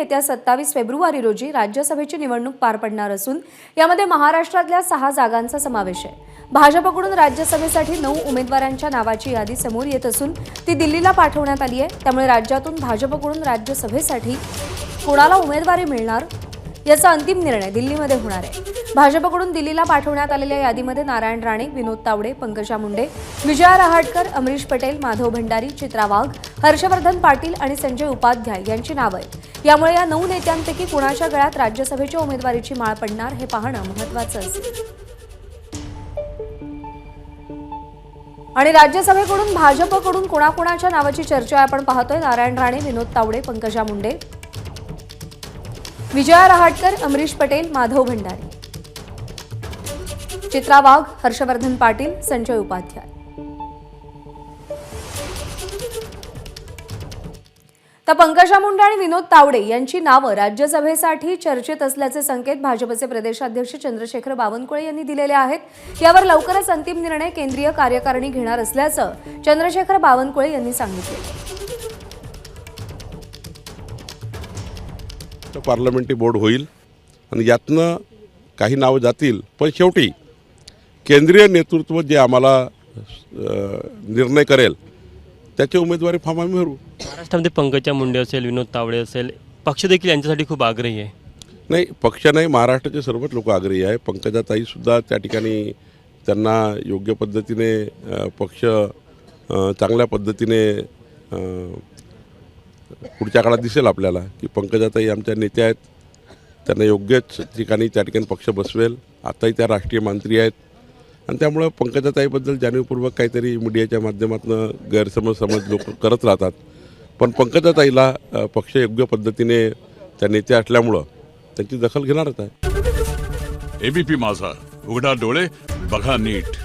येत्या सत्तावीस फेब्रुवारी रोजी राज्यसभेची निवडणूक पार पडणार असून यामध्ये महाराष्ट्रातल्या सहा जागांचा समावेश आहे. भाजपकडून राज्यसभेसाठी नऊ उमेदवारांच्या नावाची यादी समोर येत असून ती दिल्लीला पाठवण्यात आली आहे. त्यामुळे राज्यातून भाजपकडून राज्यसभेसाठी कोणाला उमेदवारी मिळणार याचा अंतिम निर्णय दिल्लीमध्ये होणार आहे. भाजपकडून दिल्लीला पाठवण्यात आलेल्या यादीमध्ये नारायण राणे विनोद तावडे पंकजा मुंडे विजया रहाटकर अमरीश पटेल माधव भंडारी चित्रा वाघ हर्षवर्धन पाटील आणि संजय उपाध्याय यांची नावं आहेत. यामुळे या नऊ नेत्यांपैकी कुणाच्या गळ्यात राज्यसभेच्या उमेदवारीची माळ पडणार हे पाहणं महत्वाचं असेल. आणि राज्यसभेकडून भाजपकडून कोणाकोणाच्या नावाची चर्चा आपण पाहतोय. नारायण राणे विनोद तावडे पंकजा मुंडे विजया रहाटकर अमरीश पटेल माधव भंडारी. चित्रा वाघ हर्षवर्धन पाटील संजय उपाध्याय. तर पंकजा मुंडे आणि विनोद तावडे यांची नावं राज्यसभेसाठी चर्चेत असल्याचे संकेत भाजपचे प्रदेशाध्यक्ष चंद्रशेखर बावनकुळे यांनी दिलेले आहेत. यावर लवकरच अंतिम निर्णय केंद्रीय कार्यकारिणी घेणार असल्याचं चंद्रशेखर बावनकुळे यांनी सांगितले. पार्लमेंटरी बोर्ड होईल आणि यातनं काही नावं जातील पण शेवटी केंद्रीय नेतृत्व जे आम्हाला निर्णय करेल त्याची उमेदवारी फॉर्म आम्ही भरू. महाराष्ट्रामध्ये पंकजा मुंडे असेल विनोद तावडे असेल पक्ष देखील यांच्यासाठी खूप आग्रही आहे. नाही पक्ष नाही महाराष्ट्राचे सर्वच लोक आग्रही आहे. पंकजाताईसुद्धा त्या ठिकाणी त्यांना योग्य पद्धतीने पक्ष चांगल्या पद्धतीने पुढच्या काळात दिसेल आपल्याला की पंकजाताई आमच्या नेत्या आहेत. त्यांना योग्यच ठिकाणी त्या ठिकाणी पक्ष बसवेल. आताही त्या राष्ट्रीय मंत्री आहेत. आणि त्यामुळं पंकजाताईबद्दल जाणीवपूर्वक काहीतरी मीडियाच्या माध्यमातून गैरसमज समज लोक करत राहतात. पण पंकजाताईला पक्ष योग्य पद्धतीने त्या नेत्या असल्यामुळं त्यांची दखल घेणारच आहे एबीपी माझा उघडा डोळे बघा नीट.